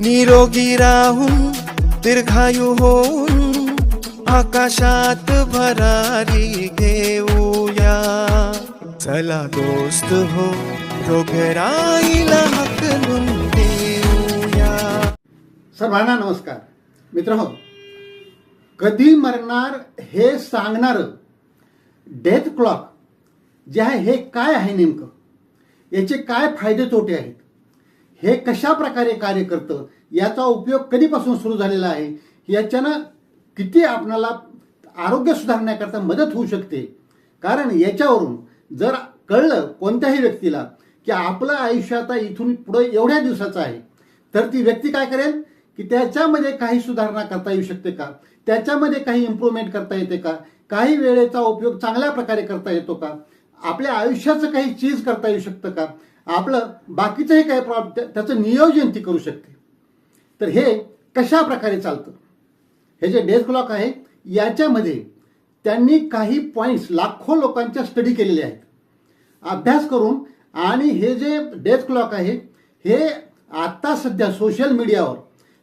निरोगी राहून दीर्घायू होऊन आकाशात भरारी घेऊया. चला दोस्त हो रोगराईला हकलून देऊया. सर्वांना नमस्कार. मित्र हो कधी मरणार हे सांगणार डेथ क्लॉक जे आहे हे काय आहे नेमकं? याचे काय फायदे तोटे आहेत? हे कशा प्रकारे कार्य करतं याचा उपयोग कधीपासून सुरू झालेला आहे याच्यानं किती आपणाला आरोग्य सुधारण्याकरता मदत होऊ शकते. कारण याच्यावरून जर कळलं कोणत्याही व्यक्तीला की आपलं आयुष्य आता इथून पुढे एवढ्या दिवसाचं आहे तर ती व्यक्ती काय करेल की त्याच्यामध्ये काही सुधारणा करता येऊ शकते का? त्याच्यामध्ये काही इम्प्रूव्हमेंट करता येते का? काही वेळेचा उपयोग चांगल्या प्रकारे करता येतो का? आपल्या आयुष्याचं काही चीज करता येऊ शकतं का? आपलं बाकीचंही काही प्रॉब त्याचं नियोजन ती करू शकते. तर हे कशा प्रकारे चालतं? हे जे डेस्क क्लॉक आहे याच्यामध्ये त्यांनी काही पॉईंट्स लाखो लोकांच्या स्टडी केलेले आहेत. अभ्यास करून आणि हे जे डेस्क क्लॉक आहे हे आत्ता सध्या सोशल मीडियावर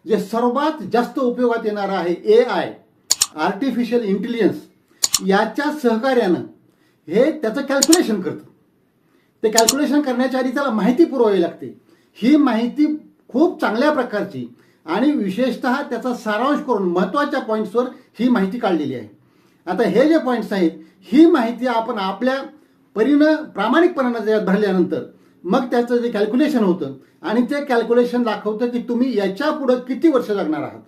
जे सर्वात जास्त उपयोगात येणारं आहे ए आय आर्टिफिशियल इंटेलिजन्स याच्या सहकार्यानं हे त्याचं कॅल्क्युलेशन करतं. ते कॅल्क्युलेशन करण्याच्या आधी त्याला माहिती पुरवावी लागते. ही माहिती खूप चांगल्या प्रकारची आणि विशेषतः त्याचा सारांश करून महत्त्वाच्या पॉईंट्सवर ही माहिती काढलेली आहे. आता हे जे पॉईंट्स आहेत ही माहिती आपण आपल्या परीनं प्रामाणिकपणानं त्याच्यात भरल्यानंतर मग त्याचं जे कॅल्क्युलेशन होतं आणि ते कॅल्क्युलेशन दाखवतं की तुम्ही याच्या पुढं किती वर्ष जगणार आहात.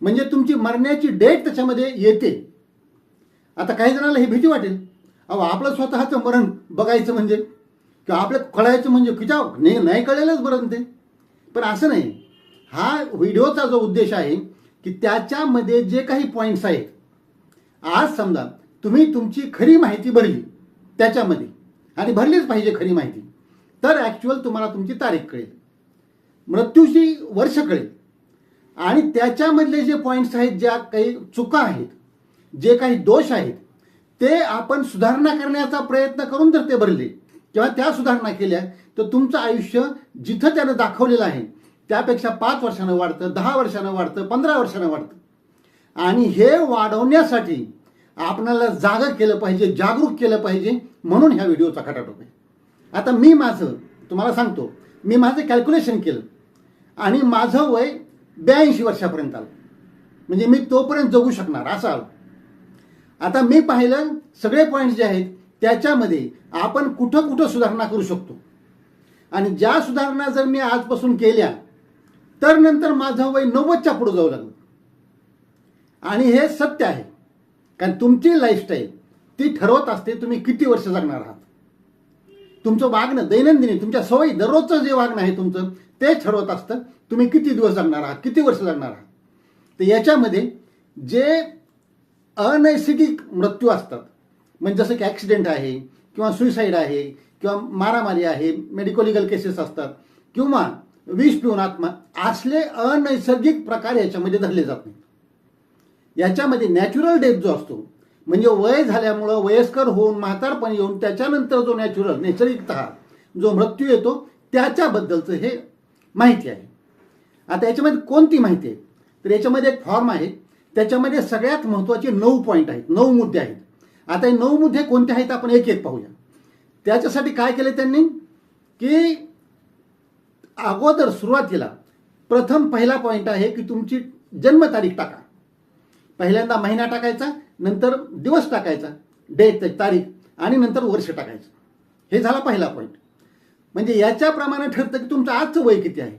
म्हणजे तुमची मरण्याची डेट त्याच्यामध्ये येते. आता काही जणांना ही भीती वाटेल. अहो आपलं स्वतःचं मरण बघायचं म्हणजे? किंवा आपल्या कळायचं म्हणजे की नाही नाही कळेलच बरं ते. पण असं नाही. हा व्हिडिओचा जो उद्देश आहे की त्याच्यामध्ये जे काही पॉईंट्स आहेत आज समजा तुम्ही तुमची खरी माहिती भरली त्याच्यामध्ये आणि भरलीच पाहिजे खरी माहिती तर ॲक्च्युअल तुम्हाला तुमची तारीख कळेल मृत्यूची वर्ष कळेल. आणि त्याच्यामधले जे पॉईंट्स आहेत ज्या काही चुका आहेत जे काही दोष आहेत ते आपण सुधारणा करण्याचा प्रयत्न करून जर ते भरले किंवा त्या सुधारणा केल्या तर तुमचं आयुष्य जिथं त्यानं दाखवलेलं आहे त्यापेक्षा पाच वर्षानं वाढतं दहा वर्षानं वाढतं पंधरा वर्षानं वाढतं. आणि हे वाढवण्यासाठी आपणाला जागं केलं पाहिजे जागरूक केलं पाहिजे म्हणून ह्या व्हिडिओचा खटाटोप आहे. आता मी माझं तुम्हाला सांगतो मी माझं कॅल्क्युलेशन केलं आणि माझं वय ब्याऐंशी वर्षापर्यंत आलं. म्हणजे मी तोपर्यंत जगू शकणार असं आलं. आता मी पाहिलं सगळे पॉईंट्स जे आहेत त्याच्यामध्ये आपण कुठं कुठं सुधारणा करू शकतो. आणि ज्या सुधारणा जर मी आजपासून केल्या तर नंतर माझं वय नव्वदच्या पुढे जाऊ लागलं. आणि हे सत्य आहे. कारण तुमची लाईफस्टाईल ती ठरवत असते तुम्ही किती वर्ष जगणार आहात. तुमचं वागणं दैनंदिनी तुमच्या सवयी दररोजचं जे वागणं आहे तुमचं ते ठरवत असतं तुम्ही किती दिवस जगणार आहात किती वर्ष जगणार आहात. तर याच्यामध्ये जे अनैसर्गिक मृत्यू असतात म्हणजे जसं की ॲक्सिडेंट आहे किंवा सुईसाईड आहे किंवा मारामारी आहे मेडिको लिगल केसेस असतात किंवा विष पिऊन आत्मा असले अनैसर्गिक प्रकार याच्यामध्ये धरले जात नाहीत. याच्यामध्ये नॅचरल डेथ जो असतो म्हणजे वय झाल्यामुळं वयस्कर होऊन म्हातारपण येऊन त्याच्यानंतर जो नॅचरल नैसर्गिकतः जो मृत्यू येतो त्याच्याबद्दलचं हे माहिती आहे. आता याच्यामध्ये कोणती माहिती आहे? तर याच्यामध्ये एक फॉर्म आहे त्याच्यामध्ये सगळ्यात महत्त्वाचे नऊ पॉईंट आहेत नऊ मुद्दे आहेत. आता हे नऊ मुद्दे कोणते आहेत आपण एक एक पाहूया. त्याच्यासाठी काय केलं त्यांनी? की अगोदर सुरुवातीला प्रथम पहिला पॉईंट आहे की तुमची जन्मतारीख टाका. पहिल्यांदा महिना टाकायचा नंतर दिवस टाकायचा डेट तारीख आणि नंतर वर्ष टाकायचं. हे झाला पहिला पॉईंट म्हणजे याच्याप्रमाणे ठरतं की तुमचं आजचं वय किती आहे.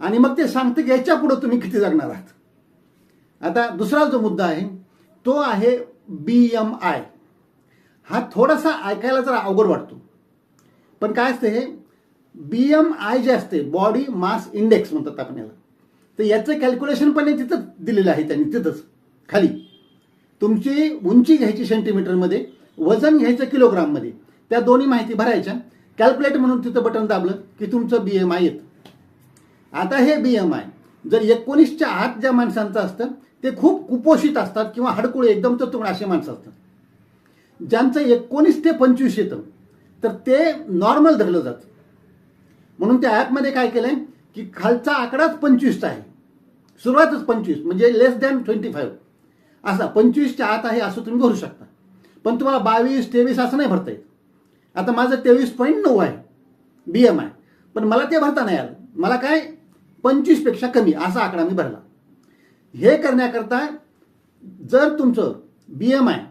आणि मग ते सांगतं की याच्या पुढं तुम्ही किती जगणार आहात. आता दुसरा जो मुद्दा आहे तो आहे बी एम आय हा थोडासा ऐकायला जरा अवघड वाटतो. पण काय असते हे? बी एम आय जे असते बॉडी मास इंडेक्स म्हणतात आपण याला. तर याचं कॅल्क्युलेशन पण तिथंच दिलेलं आहे त्यांनी तिथंच खाली. तुमची उंची घ्यायची सेंटीमीटरमध्ये वजन घ्यायचं किलोग्राममध्ये त्या दोन्ही माहिती भरायच्या. कॅल्क्युलेट म्हणून तिथं बटन दाबलं की तुमचं बी एम आय येतं. आता हे बी एम आय जर एकोणीसच्या आत ज्या माणसांचं असतं ते खूप कुपोषित असतात किंवा हडकुळे एकदम तर तुम्ही असे माणसं असतात. ज्यांचं एकोणीस ते पंचवीस येतं तर ते नॉर्मल धरलं जातं. म्हणून त्या ॲपमध्ये काय केलंय की खालचा आकडाच पंचवीसचा आहे. सुरुवातच पंचवीस म्हणजे लेस दॅन ट्वेंटी फाईव्ह असा पंचवीसच्या आत आहे असं तुम्ही भरू शकता. पण तुम्हाला बावीस तेवीस असं नाही भरता येत. आता माझं तेवीस पॉईंट नऊ आहे बी एम आय पण मला ते भरता नाही आलं. मला काय पंचवीसपेक्षा कमी असा आकडा मी भरला. हे करण्याकरता जर तुमचं बी एम आय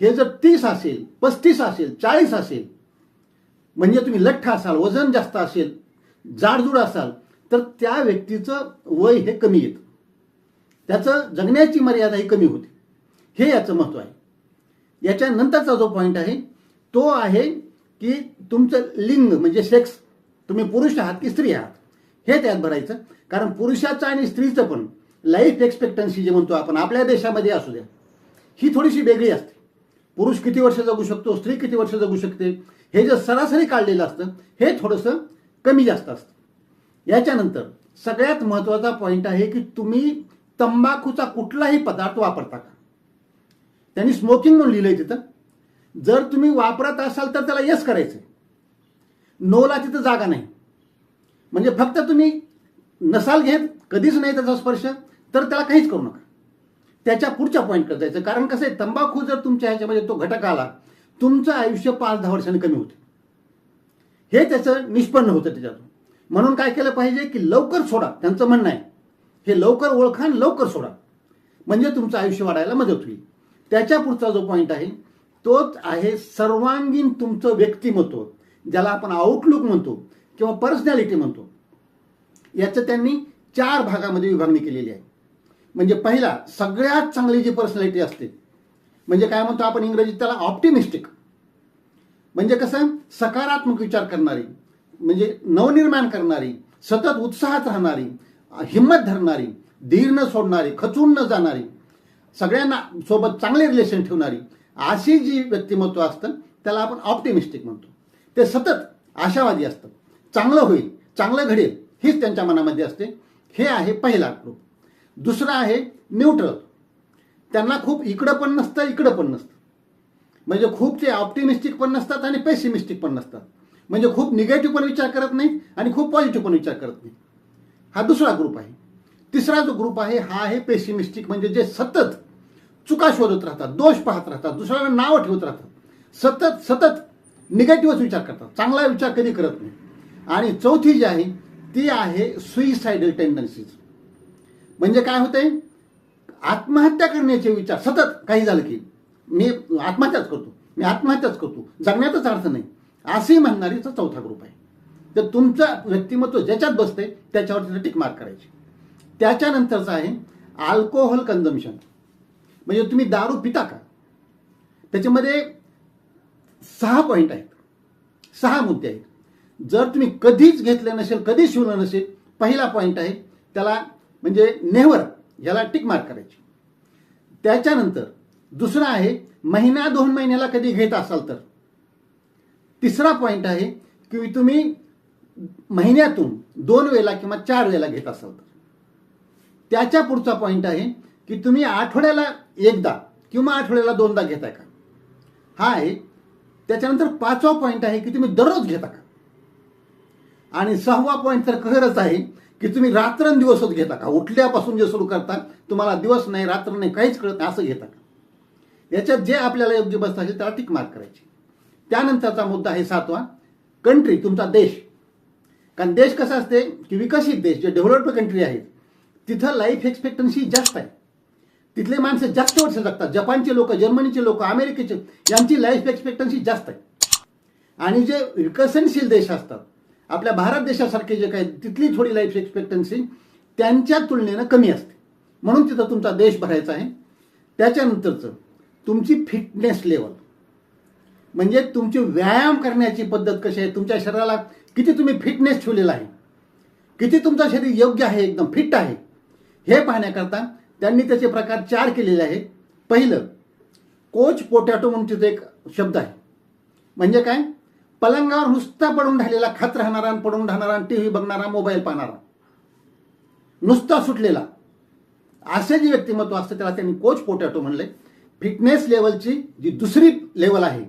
हे जर तीस असेल पस्तीस असेल चाळीस असेल म्हणजे तुम्ही लठ्ठ असाल वजन जास्त असेल जाडजूड असाल तर त्या व्यक्तीचं वय हे कमी येतं. त्याचं जगण्याची मर्यादा ही कमी होते. हे याचं महत्त्व आहे. याच्यानंतरचा जो पॉईंट आहे तो आहे की तुमचं लिंग म्हणजे सेक्स तुम्ही पुरुष आहात की स्त्री आहात हे त्यात भरायचं. कारण पुरुषाचं आणि स्त्रीचं पण लाईफ एक्सपेक्टन्सी जे म्हणतो आपण आपल्या देशामध्ये असू द्या ही थोडीशी वेगळी असते. पुरुष किती वर्ष जगू शकतो स्त्री किती वर्ष जगू शकते हे जे सरासरी काढलेलं असतं हे थोडंसं कमी जास्त असतं. याच्यानंतर सगळ्यात महत्त्वाचा पॉईंट आहे की तुम्ही तंबाखूचा कुठलाही पदार्थ वापरता का? त्यांनी स्मोकिंग म्हणून लिहिलंय तिथं. जर तुम्ही वापरत असाल तर त्याला यस करायचं नोला तिथं जागा नाही. म्हणजे फक्त तुम्ही नसाल घेत कधीच नाही त्याचा स्पर्श तर त्याला काहीच करू नका. त्याच्या पुढच्या पॉईंटकडे जायचं. कारण कसं आहे तंबाखू जर तुमच्या ह्याच्यामध्ये तो घटक आला तुमचं आयुष्य पाच दहा वर्षांनी कमी होते. हे त्याचं निष्पन्न होतं त्याच्यातून. म्हणून काय केलं पाहिजे की लवकर सोडा. त्यांचं म्हणणं आहे हे लवकर ओळखा आणि लवकर सोडा. म्हणजे तुमचं आयुष्य वाढायला मदत होईल. त्याच्या पुढचा जो पॉईंट आहे तोच आहे सर्वांगीण तुमचं व्यक्तिमत्व ज्याला आपण आउटलुक म्हणतो किंवा पर्सनॅलिटी म्हणतो. याचं त्यांनी चार भागामध्ये विभागणी केलेली आहे. म्हणजे पहिला सगळ्यात चांगली जी पर्सनॅलिटी असते म्हणजे काय म्हणतो आपण इंग्रजीत त्याला ऑप्टिमिस्टिक म्हणजे कसं सकारात्मक विचार करणारी म्हणजे नवनिर्माण करणारी सतत उत्साहात राहणारी हिंमत धरणारी धीर न सोडणारी खचून न जाणारी सगळ्यांना सोबत चांगले रिलेशन ठेवणारी अशी जी व्यक्तिमत्व असतं त्याला आपण ऑप्टिमिस्टिक म्हणतो. ते सतत आशावादी असतं. चांगलं होईल चांगलं घडेल हीच त्यांच्या मनामध्ये असते. हे आहे पहिला ग्रुप दुसरा आहे न्यूट्रल त्यांना खूप इकडं पण नसतं इकडं पण नसतं. म्हणजे खूप ते ऑप्टिमिस्टिक पण नसतात आणि पेसिमिस्टिक पण नसतात. म्हणजे खूप निगेटिव्ह पण विचार करत नाही आणि खूप पॉझिटिव्ह पण विचार करत नाही हा दुसरा ग्रुप आहे. तिसरा जो ग्रुप आहे हा आहे पेसिमिस्टिक म्हणजे जे सतत चुका शोधत राहतात दोष पाहत राहतात दुसऱ्याला नावं ठेवत राहतात. सतत सतत निगेटिव्हच विचार करतात. चांगला विचार कधी करत नाही आणि चौथी जी आहे ती आहे सुईसायडल टेंडन्सीज म्हणजे काय होते? आत्महत्या करण्याचे विचार सतत काही झालं की. मी आत्महत्याच करतो मी आत्महत्याच करतो जगण्याचाच अर्थ नाही. असे म्हणणारीचा चौथा ग्रुप आहे. तर तुमचं व्यक्तिमत्व ज्याच्यात बसते त्याच्यावर तिथे टिक मार्क करायची. त्याच्यानंतरचं आहे अल्कोहोल कन्झम्शन म्हणजे तुम्ही दारू पिता का? त्याच्यामध्ये सहा पॉईंट आहेत. सहा मुद्दे आहेत. जर तुम्ही कधीच घेतलं नसेल कधीच शिवलं नसेल पहिला पॉईंट आहे त्याला म्हणजे नेहवर याला टिक मार्क करायची. त्याच्यानंतर दुसरा आहे महिना दोन महिन्याला कधी घेत असाल तर. तिसरा पॉईंट आहे की तुम्ही महिन्यातून दोन वेळेला किंवा चार वेळेला घेत असाल तर. त्याच्या पुढचा पॉईंट आहे की तुम्ही आठवड्याला एकदा किंवा आठवड्याला दोनदा घेताय का? हा आहे. त्याच्यानंतर पाचवा पॉईंट आहे की तुम्ही दररोज घेता का? आणि सहावा पॉईंट तर खरंच आहे की तुम्ही रात्रंदिवसच घेता का? उठल्यापासून जे सुरू करता तुम्हाला दिवस नाही रात्र नाही काहीच कळत नाही असं घेता का? याच्यात जे आपल्याला योग्य बसत असेल त्याला टिक मार्क करायची. त्यानंतरचा मुद्दा आहे सातवा कंट्री तुमचा देश. कारण देश कसा असते की विकसित देश जे डेव्हलप्ड कंट्री आहेत तिथं लाईफ एक्सपेक्टन्सी जास्त आहे. तिथले माणसं जास्त वर्ष जगतात. जपानचे लोक जर्मनीचे लोक अमेरिकेचे यांची लाईफ एक्सपेक्टन्सी जास्त आहे. आणि जे विकसनशील देश असतात आपल्या भारत देशासारखे जे काही तिथली थोडी लाईफ एक्सपेक्टन्सी त्यांच्या तुलनेनं कमी असते. म्हणून तिथं तुमचा देश भरायचा आहे. त्याच्यानंतरचं तुमची फिटनेस लेवल म्हणजे तुमची व्यायाम करण्याची पद्धत कशी आहे? तुमच्या शरीराला किती तुम्ही फिटनेस ठेवलेला आहे? किती तुमचं शरीर योग्य आहे एकदम फिट आहे? हे पाहण्याकरता त्यांनी त्याचे प्रकार चार केलेले आहेत. पहिलं कोच पोटॅटो म्हणून तिथं एक शब्द आहे. म्हणजे काय? पलंगावर नुसता पडून राहिलेला खात राहणारा आणि पडून राहणारा टी व्ही बघणारा मोबाईल पाहणारा. नुसता सुटलेला. असे जे व्यक्तिमत्व असतं त्याला त्यांनी कोच पोटॅटो म्हणले. फिटनेस लेवलची जी दुसरी लेवल आहे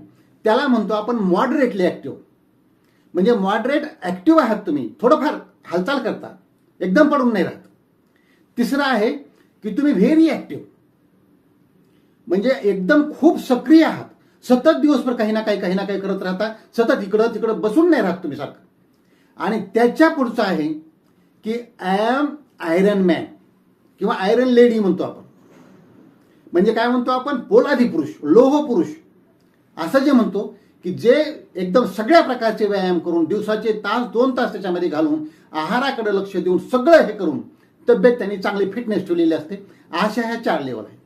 त्याला म्हणतो आपण मॉडरेटली ॲक्टिव्ह म्हणजे मॉडरेट ॲक्टिव्ह आहात तुम्ही. थोडंफार हालचाल करता. एकदम पडून नाही राहत. तिसरं आहे की तुम्ही व्हेरी ॲक्टिव्ह म्हणजे एकदम खूप सक्रिय आहात. सतत दिवसभर काही ना काही काही ना काही करत राहता. सतत इकडं तिकडं बसून नाही राहत तुम्ही सारखं. आणि त्याच्या पुढचं आहे की आय एम आयरन मॅन किंवा आयरन लेडी म्हणतो आपण. म्हणजे काय म्हणतो आपण? पोलादी पुरुष लोह पुरुष. असं जे म्हणतो की जे एकदम सगळ्या प्रकारचे व्यायाम करून दिवसाचे तास दोन तास त्याच्यामध्ये घालून आहाराकडे लक्ष देऊन सगळं हे करून तब्येत त्यांनी चांगली फिटनेस ठेवलेली असते. अशा ह्या चार लेवल आहेत.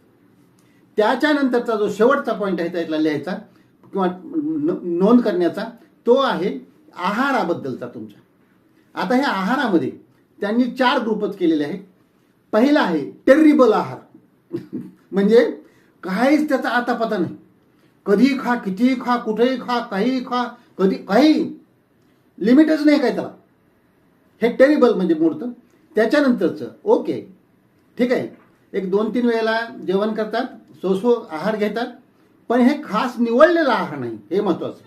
त्याच्यानंतरचा जो शेवटचा पॉईंट आहे त्यातला लिहायचा किंवा न- नोंद करण्याचा तो आहे आहाराबद्दलचा तुमच्या. आता ह्या आहारामध्ये त्यांनी चार ग्रुपच केलेले आहेत. पहिला आहे टेरिबल आहार. म्हणजे काहीच त्याचा आता पता नाही. कधी खा किती खा कुठेही खा काही खा कधी काही. लिमिटच नाही काय त्याला. हे टेरिबल म्हणजे मूर्त. त्याच्यानंतरचं ओके ठीक आहे. एक दोन तीन वेळेला जेवण करतात. सो आहार घेतात पण हे खास निवडलेला आहार नाही हे महत्वाचं.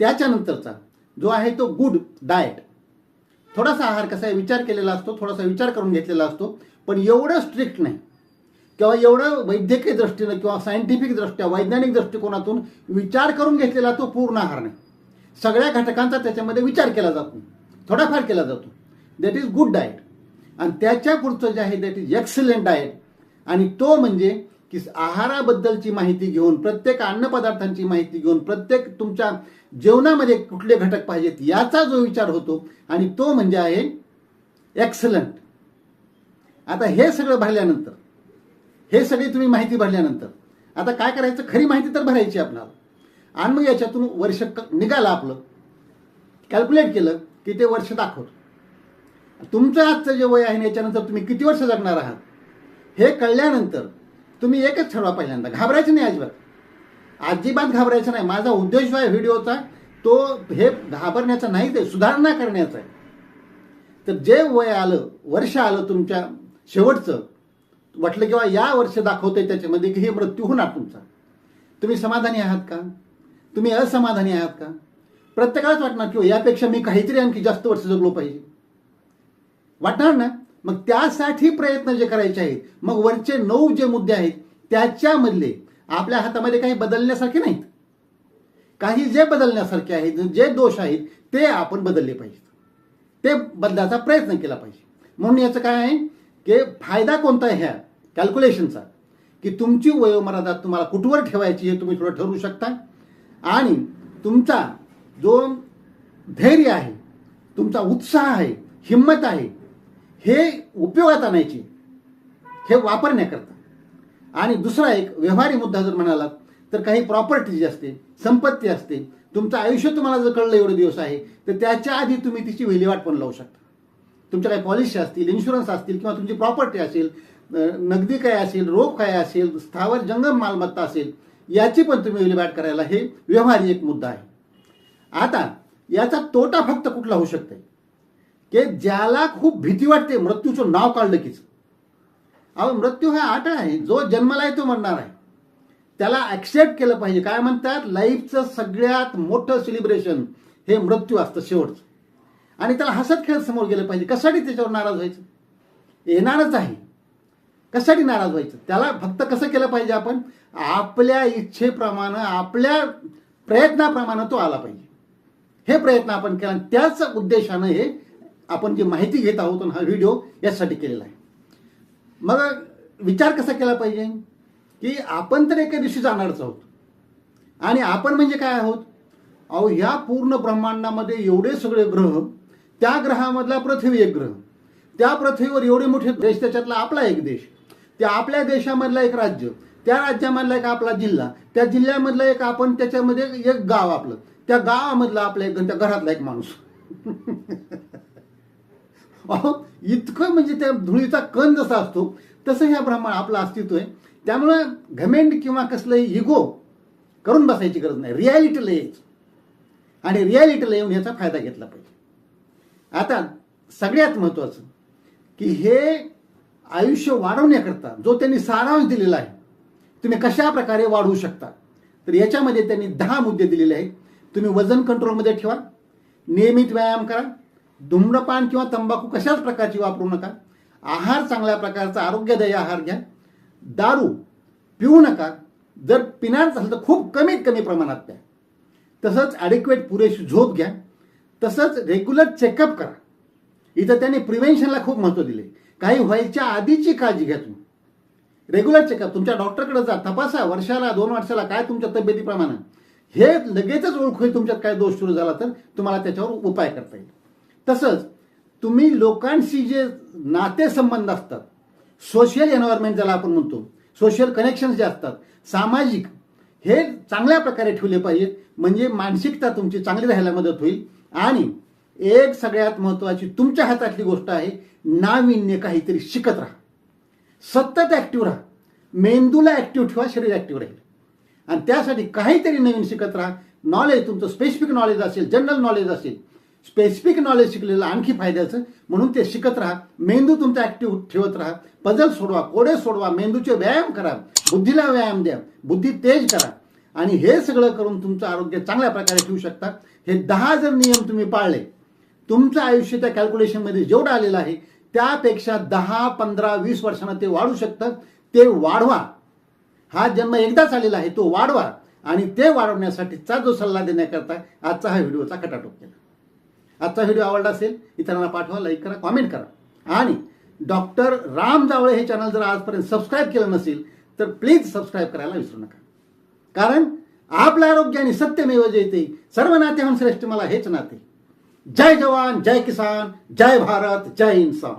त्याच्यानंतरचा जो आहे तो गुड डाएट थोडासा आहार कसा आहे विचार केलेला असतो थोडासा विचार करून घेतलेला असतो पण एवढं स्ट्रिक्ट नाही. किंवा एवढं वैद्यकीय दृष्टीनं किंवा सायंटिफिक दृष्ट्या वैज्ञानिक दृष्टिकोनातून विचार करून घेतलेला तो पूर्ण आहार नाही. सगळ्या घटकांचा त्याच्यामध्ये विचार केला जातो. थोडाफार केला जातो. दॅट इज गुड डाएट आणि त्याच्या पुढचं जे आहे दॅट इज एक्सलंट डाएट आणि तो म्हणजे की आहाराबद्दलची माहिती घेऊन प्रत्येक अन्नपदार्थांची माहिती घेऊन प्रत्येक तुमच्या जेवणामध्ये कुठले घटक पाहिजेत याचा जो विचार होतो आणि तो म्हणजे आहे एक्सलंट आता हे सगळं भरल्यानंतर हे सगळी तुम्ही माहिती भरल्यानंतर आता काय करायचं? खरी माहिती तर भरायची आपल्याला आणि मग याच्यातून वर्ष निघालं आपलं. कॅल्क्युलेट केलं की ते वर्ष दाखवतं. तुमचं आजचं जे वय आहे याच्यानंतर तुम्ही किती वर्ष जगणार आहात? हे कळल्यानंतर तुम्ही एकच ठरवा पहिल्यांदा. घाबरायचं नाही अजिबात. अजिबात घाबरायचं नाही. माझा उद्देश जो आहे व्हिडिओचा तो हे घाबरण्याचा नाही ते सुधारणा करण्याचा आहे. तर जे वय आलं वर्ष आलं तुमच्या शेवटचं वाटलं किंवा या वर्ष दाखवतंय त्याच्यामध्ये की हे मृत्यू होणार तुमचा तुम्ही समाधानी आहात का? तुम्ही असमाधानी आहात का? प्रत्येकालाच वाटणार किंवा हो, यापेक्षा मी काहीतरी आणखी जास्त वर्ष जगलो पाहिजे. वाटणार ना? मग त्यासाठी प्रयत्न जे करायचे आहेत मग वरचे नऊ जे मुद्दे आहेत त्याच्यामधले आपल्या हातामध्ये काही बदलण्यासारखे नाहीत. काही जे बदलण्यासारखे आहेत जे दोष आहेत ते आपण बदलले पाहिजेत. ते बदलाचा प्रयत्न केला पाहिजे. म्हणून याचं काय आहे? की फायदा कोणता आहे ह्या कॅल्क्युलेशनचा की तुमची वयोमर्यादा तुम्हाला कुठवर ठेवायची हे तुम्ही थोडं ठरवू शकता. आणि तुमचा जो धैर्य आहे तुमचा उत्साह आहे हिंमत आहे हे उपयोगात आणायची हे वापरण्याकरता आणि दुसरा एक व्यवहारी मुद्दा जर म्हणालात तर काही प्रॉपर्टी जी असते संपत्ती असते. तुमचं आयुष्य तुम्हाला जर कळलं एवढे दिवस आहे तर त्याच्या आधी तुम्ही तिची विल्हेवाट पण लावू शकता. तुमच्या काही पॉलिसी असतील इन्शुरन्स असतील किंवा तुमची प्रॉपर्टी असेल नगदी काय असेल रोख काय असेल स्थावर जंगम मालमत्ता असेल याची पण तुम्ही विल्हेवाट करायला हे व्यवहारी एक मुद्दा आहे. आता याचा तोटा फक्त कुठला होऊ शकते? की ज्याला खूप भीती वाटते मृत्यूचं नाव काढलं कीच अहो मृत्यू हा आठ आहे. जो जन्माला आहे तो मरणार आहे. त्याला ऍक्सेप्ट केलं पाहिजे. काय म्हणतात? लाईफचं सगळ्यात मोठं सेलिब्रेशन हे मृत्यू असतं शेवटचं. आणि त्याला हसत खेळत समोर गेलं पाहिजे. कशासाठी त्याच्यावर नाराज व्हायचं? येणारच आहे. कशासाठी नाराज व्हायचं? त्याला फक्त कसं केलं पाहिजे आपण? आपल्या इच्छेप्रमाणे आपल्या प्रयत्नाप्रमाणे तो आला पाहिजे. हे प्रयत्न आपण केला. आणि त्याच उद्देशानं हे आपण जी माहिती घेत आहोत आणि हा व्हिडिओ यासाठी केलेला आहे. मग विचार कसा केला पाहिजे? की आपण तर एका दिवशी जाणारच आहोत. आणि आपण म्हणजे काय आहोत? अहो ह्या पूर्ण ब्रह्मांडामध्ये एवढे सगळे ग्रह त्या ग्रहामधला पृथ्वी एक ग्रह. त्या पृथ्वीवर एवढे मोठे देश त्याच्यातला आपला एक देश. त्या आपल्या देशामधला एक राज्य त्या राज्यामधला एक आपला जिल्हा त्या जिल्ह्यामधला एक आपण त्याच्यामध्ये एक गाव आपलं. त्या गावामधला आपला एक त्या घरातला एक माणूस. अहो इतकं म्हणजे त्या धुळीचा कण जसा असतो तसं ह्या ब्रह्मांड आपलं अस्तित्व आहे. त्यामुळं घमेंड किंवा कसलंही इगो करून बसायची गरज नाही. रियालिटीला यायचं. आणि रियालिटीला येऊन ह्याचा फायदा घेतला पाहिजे. आता सगळ्यात महत्त्वाचं की हे आयुष्य वाढवण्याकरता जो त्यांनी सारांश दिलेला आहे तुम्ही कशा प्रकारे वाढवू शकता? तर याच्यामध्ये त्यांनी दहा मुद्दे दिलेले आहेत. तुम्ही वजन कंट्रोलमध्ये ठेवा. नियमित व्यायाम करा. धूम्रपान किंवा तंबाखू कशाच प्रकारची वापरू नका. आहार चांगल्या प्रकारचा आरोग्यदायी आहार घ्या. दारू पिऊ नका. जर पिणार असेल तर खूप कमीत कमी प्रमाणात प्या. तसंच ॲडिक्वेट पुरेशी झोप घ्या. तसंच रेग्युलर चेकअप करा. इथं त्यांनी प्रिव्हेन्शनला खूप महत्त्व दिले काही व्हायच्या आधीची काळजी घ्या तुम्ही. रेग्युलर चेकअप तुमच्या डॉक्टरकडे जा. तपासा. वर्षाला दोन वर्षाला काय तुमच्या तब्येतीप्रमाणे. हे लगेचच ओळखू होईल तुमच्यात काय दोष सुरू झाला तर तुम्हाला त्याच्यावर उपाय करता येईल. तसंच तुम्ही लोकांशी जे नातेसंबंध असतात सोशल एन्व्हायरमेंट ज्याला आपण म्हणतो सोशल कनेक्शन्स जे असतात सामाजिक हे चांगल्या प्रकारे ठेवले पाहिजेत. म्हणजे मानसिकता तुमची चांगली राहायला मदत होईल. आणि एक सगळ्यात महत्त्वाची तुमच्या हातातली गोष्ट आहे नाविन्य काहीतरी शिकत राहा. सतत ॲक्टिव्ह राहा. मेंदूला ॲक्टिव्ह ठेवा शरीर ॲक्टिव्ह राहील. आणि त्यासाठी काहीतरी नवीन शिकत राहा. नॉलेज तुमचं स्पेसिफिक नॉलेज असेल जनरल नॉलेज असेल स्पेसिफिक नॉलेज शिकलेलं आणखी फायद्याचं. म्हणून ते शिकत राहा. मेंदू तुमचा ऍक्टिव्ह ठेवत राहा. पजल सोडवा कोडे सोडवा मेंदूचे व्यायाम करा. बुद्धीला व्यायाम द्या. बुद्धी तेज करा. आणि हे सगळं करून तुमचं आरोग्य चांगल्या प्रकारे ठेवू शकता. हे दहा जर नियम तुम्ही पाळले तुमचं आयुष्य त्या कॅल्क्युलेशनमध्ये जेवढं आलेलं आहे त्यापेक्षा दहा पंधरा वीस वर्षांना ते वाढू शकतं. ते वाढवा. हा जन्म एकदाच आलेला आहे तो वाढवा. आणि ते वाढवण्यासाठीचा जो सल्ला देण्याकरता आजचा हा व्हिडिओचा खटाटोप केला. आजचा व्हिडिओ आवडला असेल इतरांना पाठवा लाईक करा कॉमेंट करा. आणि डॉक्टर राम जावळे हे चॅनल जर आजपर्यंत सबस्क्राईब केलं नसेल तर प्लीज सबस्क्राईब करायला विसरू नका. कारण आपलं आरोग्य आणि सत्यमेव जयते सर्व नात्याहून श्रेष्ठ मला हेच नाते. जय जवान जय किसान जय भारत जय इन्सान